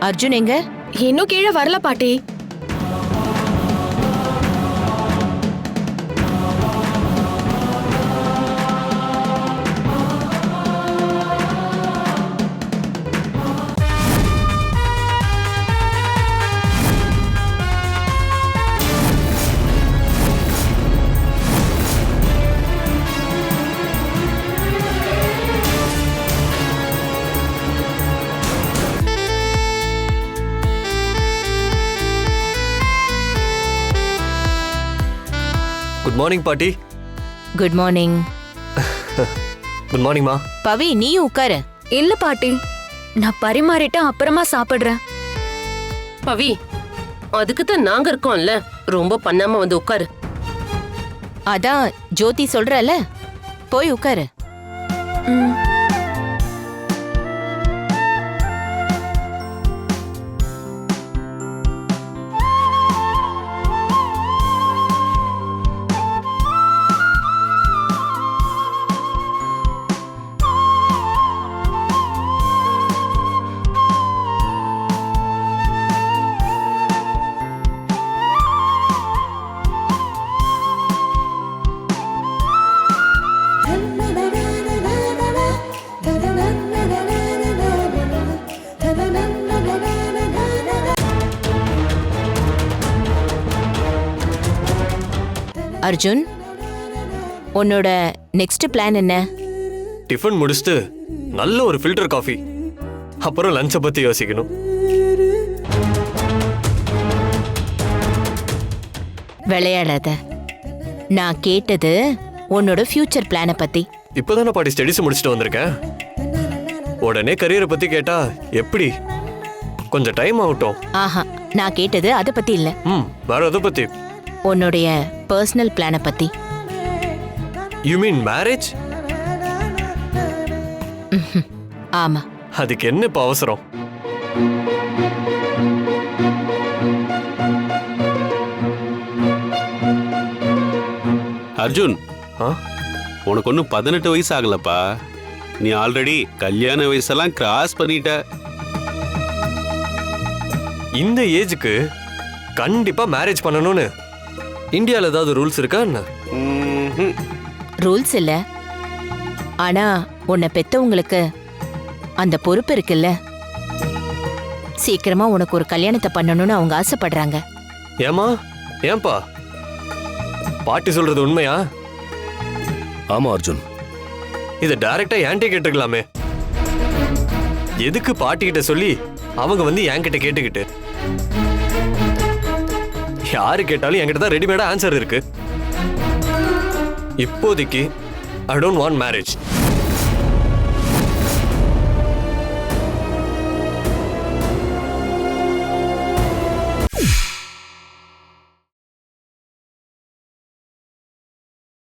அர்ஜுன் எங்க? இன்னும் கீழே வரல பாட்டி. குட் மார்னிங் பாட்டி. குட் மார்னிங் குட் மார்னிங்மா பவி நீயும் உட்காரு. இல்ல பாட்டி. நான் பரிமாறிட்டு அப்புறமா சாப்பிடுறேன். பவி அதுக்கு தான் நாங்க இருக்கோம்ல. ரொம்ப பண்ணாம வந்து உட்காரு. அதான் ஜோதி சொல்றல போய் உட்காரு. ம். அர்ஜுன் உன்னோட நெக்ஸ்ட் பிளான் என்ன? டிஃபன் முடிச்சுட்டு நல்ல ஒரு ஃபில்டர் காஃபி அப்புறம் லஞ்சை பத்தி யோசிக்கணும். விளையாடாத. நான் கேட்டது உன்னோட ஃபியூச்சர் பிளானை பத்தி. இப்போதானே பாட்டி ஸ்டடிஸ் முடிச்சுட்டு வந்திருக்கேன். உடனே கரியரை பத்தி கேட்டா எப்படி? கொஞ்சம் டைம் ஆகட்டும். ஆஹா நான் கேட்டது அதை பத்தி இல்ல. ம் வேற எதை பத்தி? உன்னுடைய பர்சனல் பிளானை பத்தி. யூ மீன் மேரேஜ் ஆமா. அதுக்கு என்ன இப்போ அவசரம்? அர்ஜுன். ஆ? உனக்கு ஒன்றும் பதினெட்டு வயசு ஆகலப்பா. நீ ஆல்ரெடி கல்யாண வயசெல்லாம் கிராஸ் பண்ணிட்ட. இந்த ஏஜுக்கு கண்டிப்பா மேரேஜ் பண்ணணும்னு. இந்தியாவில் ஏதாவது ரூல்ஸ் இருக்கா என்ன. ரூல்ஸ் இல்ல. ஆனா உன்னை பெத்தவங்களுக்கு அந்த பொறுப்பு இருக்குல்ல. சீக்கிரமா உனக்கு ஒரு கல்யாணத்தை பண்ணணும்னு அவங்க ஆசைப்படுறாங்க. ஏமா ஏன்பா? பாட்டி சொல்றது உண்மையா? ஆமா அர்ஜுன். இதை டைரக்டா என்கிட்ட கேட்டுக்கலாமே. எதுக்கு பாட்டி கிட்ட சொல்லி அவங்க வந்து என்கிட்ட கேட்டுக்கிட்டு? யாரு கேட்டாலும் என்கிட்ட தான் ரெடிமேடா ஆன்சர் இருக்கு. இப்போதைக்கு ஐ டோன்ட் வாண்ட் மேரேஜ்